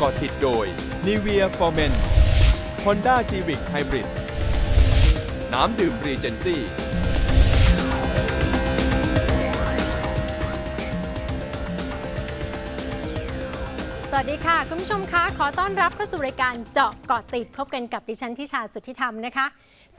ก่อติดโดย Nivea for Men Honda Civic Hybrid น้ำดื่มรีเจนซี่สวัสดีค่ะ คุณผู้ชมคะขอต้อนรับเข้าสู่รายการเจาะเกาะติดพบกันกับดิฉันทิชาสุทธิธรรมนะคะ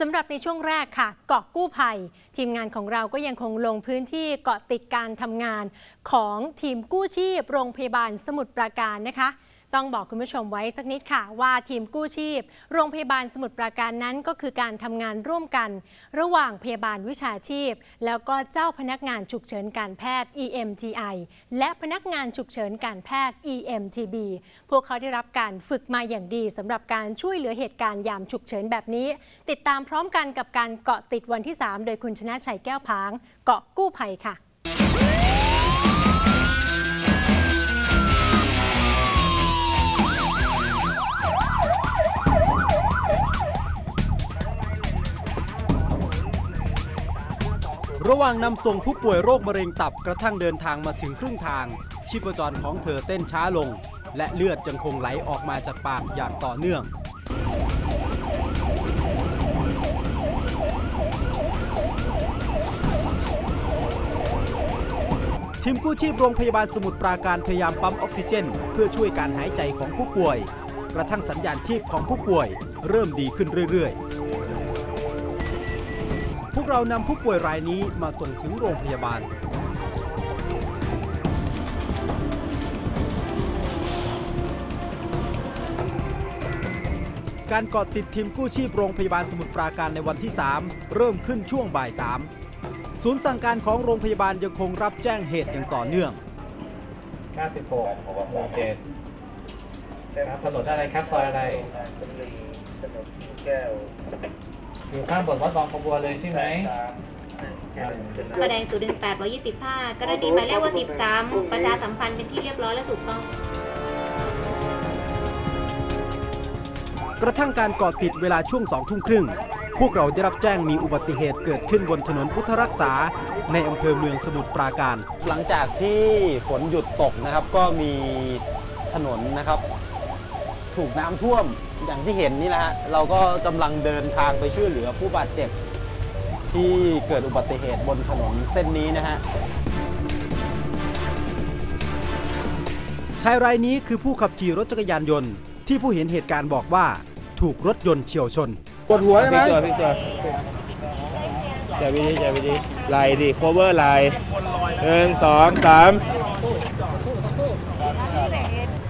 สำหรับในช่วงแรกค่ะเกาะกู้ภัย ทีมงานของเราก็ยังคงลงพื้นที่เกาะติดการทำงานของทีมกู้ชีพโรงพยาบาลสมุทรปราการนะคะ ต้องบอกคุณผู้ชมไว้สักนิดค่ะ ว่าทีมกู้ชีพ โรงพยาบาลสมุทรปราการนั้นก็คือการทำงานร่วมกัน ระหว่างพยาบาลวิชาชีพ แล้วก็เจ้าพนักงานฉุกเฉินการแพทย์ EMTI และพนักงานฉุกเฉินการแพทย์ EMTB พวกเขาได้รับการฝึกมาอย่างดีสำหรับการช่วยเหลือเหตุการณ์ยามฉุกเฉินแบบนี้ ติดตามพร้อมกันกับการเกาะติดวันที่ 3 โดยคุณชนะชัยแก้วพาง เกาะกู้ภัยค่ะ ระหว่างนำส่งผู้ป่วยโรคมะเร็งตับกระทั่งเดินทางมาถึงครึ่งทาง ชีพจรของเธอเต้นช้าลง และเลือดยังคงไหลออกมาจากปากอย่างต่อเนื่อง ทีมกู้ชีพโรงพยาบาลสมุทรปราการพยายามปั๊มออกซิเจน เพื่อช่วยการหายใจของผู้ป่วย กระทั่งสัญญาณชีพของผู้ป่วย เริ่มดีขึ้นเรื่อยๆ วกเรานำผู้ป่วยรายนี้มาส่งถึงโรงพยาบาล การเกาะติดทีมกู้ชีพโรงพยาบาลสมุทรปราการในวันที่ 3 เริ่มขึ้นช่วงบ่าย 3 ศูนย์สั่งการของโรงพยาบาลยังคงรับแจ้งเหตุอย่างต่อเนื่อง 96หมู่เจ็ดครับถนนอะไรครับ ซอยอะไร ถนนแก้ว อยู่ข้างบนวัดบางขบัวเลยใช่ไหมประแดงศูนย์หนึ่งแปดร้อยยี่สิบห้ากรณีหมายเลขว่าสิบสามประชาสัมพันธ์เป็นที่เรียบร้อยและถูกต้อง กระทั่งการเกาะติดเวลาช่วงสองทุ่มครึ่ง พวกเราได้รับแจ้งมีอุบัติเหตุเกิดขึ้นบนถนนพุทธรักษา ในอำเภอเมืองสมุทรปราการ หลังจากที่ฝนหยุดตกนะครับก็มีถนนนะครับ ถูกน้ำท่วมอย่างที่เห็นนี่แหละฮะเราก็กำลังเดินทางไปช่วยเหลือผู้บาดเจ็บ ที่เกิดอุบัติเหตุบนถนนเส้นนี้นะฮะชายรายนี้คือผู้ขับขี่รถจักรยานยนต์ ที่ผู้เห็นเหตุการณ์บอกว่าถูกรถยนต์เฉียวชน ปวดหัวใช่ไหมพลิกตัวพลิกตัวจับวิธีจับวิธีไหลดิ cover ไหลหนึ่งสองสาม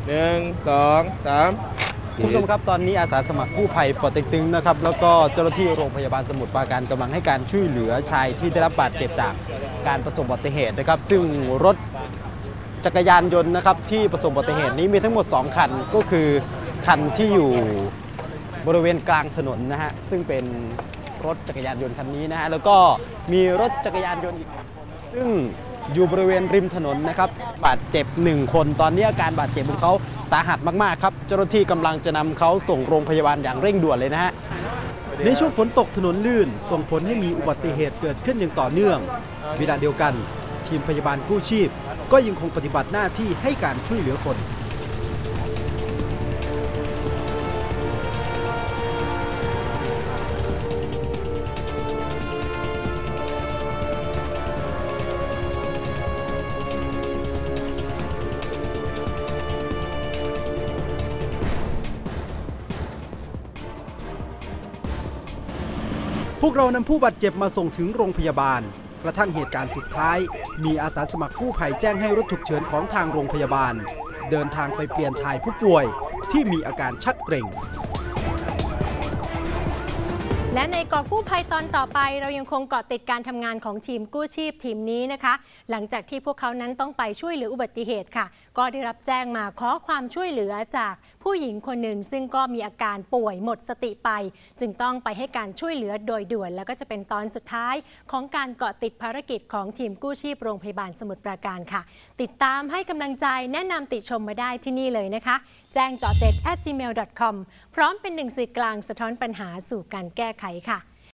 หนึ่งสองสามคุณผู้ชมครับตอนนี้อาสาสมัครกู้ภัยปอเต็กตึงนะครับแล้วก็เจ้าหน้าที่โรงพยาบาลสมุทรปราการกำลังให้การช่วยเหลือชายที่ได้รับบาดเจ็บจากการประสบอุบัติเหตุนะครับ ซึ่งรถจักรยานยนต์นะครับที่ประสบอุบัติเหตุนี้มีทั้งหมด 2 คันก็คือคันที่อยู่บริเวณกลางถนนนะฮะซึ่งเป็นรถจักรยานยนต์คันนี้นะฮะแล้วก็มีรถจักรยานยนต์อีกคนซึ่ง อยู่บริเวณริมถนนนะครับบาดเจ็บหนึ่งคน ตอนนี้อาการบาดเจ็บของเขาสาหัสมากๆครับเจ้าหน้าที่กำลังจะนำเขาส่งโรงพยาบาลอย่างเร่งด่วนเลยนะฮะในช่วงฝนตกถนนลื่น ส่งผลให้มีอุบัติเหตุเกิดขึ้นอย่างต่อเนื่องเวลาเดียวกัน ทีมพยาบาลกู้ชีพ ก็ยังคงปฏิบัติหน้าที่ให้การช่วยเหลือคน พวกเรานำผู้บาดเจ็บมาส่งถึงโรงพยาบาล กระทั่งเหตุการณ์สุดท้าย มีอาสาสมัครกู้ภัยแจ้งให้รถฉุกเฉินของทางโรงพยาบาล เดินทางไปเปลี่ยนถ่ายผู้ป่วยที่มีอาการชักเกร็ง และในเกาะกู้ภัยตอนต่อไป เรายังคงเกาะติดการทำงานของทีมกู้ชีพทีมนี้นะคะ หลังจากที่พวกเขานั้นต้องไปช่วยเหลืออุบัติเหตุค่ะ ก็ได้รับแจ้งมาขอความช่วยเหลือจาก ผู้หญิงคนหนึ่งซึ่งก็มีอาการป่วยหมดสติไป จึงต้องไปให้การช่วยเหลือโดยด่วน แล้วก็จะเป็นตอนสุดท้ายของการเกาะติดภารกิจของทีมกู้ชีพโรงพยาบาลสมุทรปราการค่ะ ติดตามให้กำลังใจแนะนำติชมมาได้ที่นี่เลยนะคะ แจ้งเจาะเจ็ด at gmail com พร้อมเป็นหนึ่งสื่อกลางสะท้อนปัญหาสู่การแก้ไขค่ะ